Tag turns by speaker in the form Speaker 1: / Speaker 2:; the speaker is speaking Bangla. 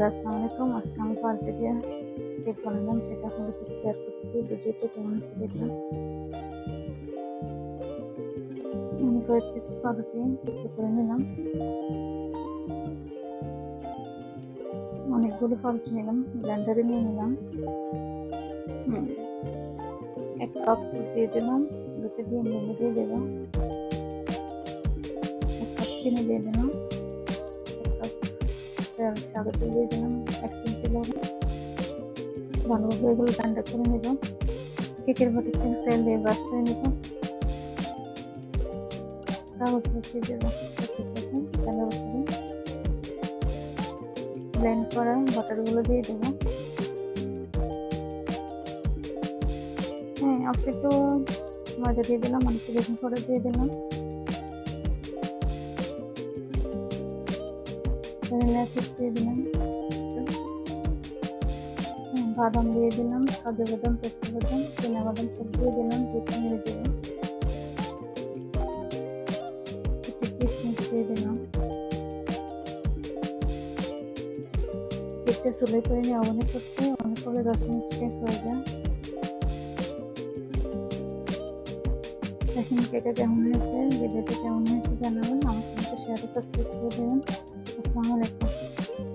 Speaker 1: বন্ধুরা আসসালামু আজকে আমি পার্কে দিয়ে কেক বানালাম সেটা আপনাদের সাথে শেয়ার করছি। ভিডিওটা কেমন হচ্ছে দেখলাম আমি কয়েক পিস পাউরুটি করে নিলাম। অনেকগুলো পাউরুটি নিলাম ব্লেন্ডারে নিয়ে নিলাম। এক কাপ দিয়ে দিলাম দুটো দিয়ে নেড়ে দিয়ে দিলাম। এক কাপ চিনি দিয়ে দিলাম। তেল সাদা তেল দিয়ে দিলাম, এক চিমটি লবণ ভালোভাবে এগুলো ঠান্ডা করে নিব। কেকের বাটিতে তেল দিয়ে ব্রাশ করে নিব। কাগজ বসিয়ে দেবো চাপে তেলের উপরে ব্লেন্ড করা বাটারগুলো দিয়ে দেবো। হ্যাঁ অল্প একটু ময়দা দিয়ে দিলাম অনেক বেকিং পাউডার দিয়ে দিলাম। ভ্যানিলা এসেন্স দিয়ে দিলাম বাদাম দিয়ে দিলাম কাজু বাদাম, পেস্তা বাদাম, চীনা বাদাম সব দিয়ে দিলাম দিয়ে মেরে দিলাম কিশমিশ দিয়ে দিলাম। কেকটা চুলে করে নিয়ে অনেক করতে অনেক করে দশ মিনিট কেক হয়ে যায়। কেকটা কেমন হয়েছে? কেমন হয়েছে জানাবেন। আমার সঙ্গে শেয়ার সাবস্ক্রাইব করে দেবেন। असलकम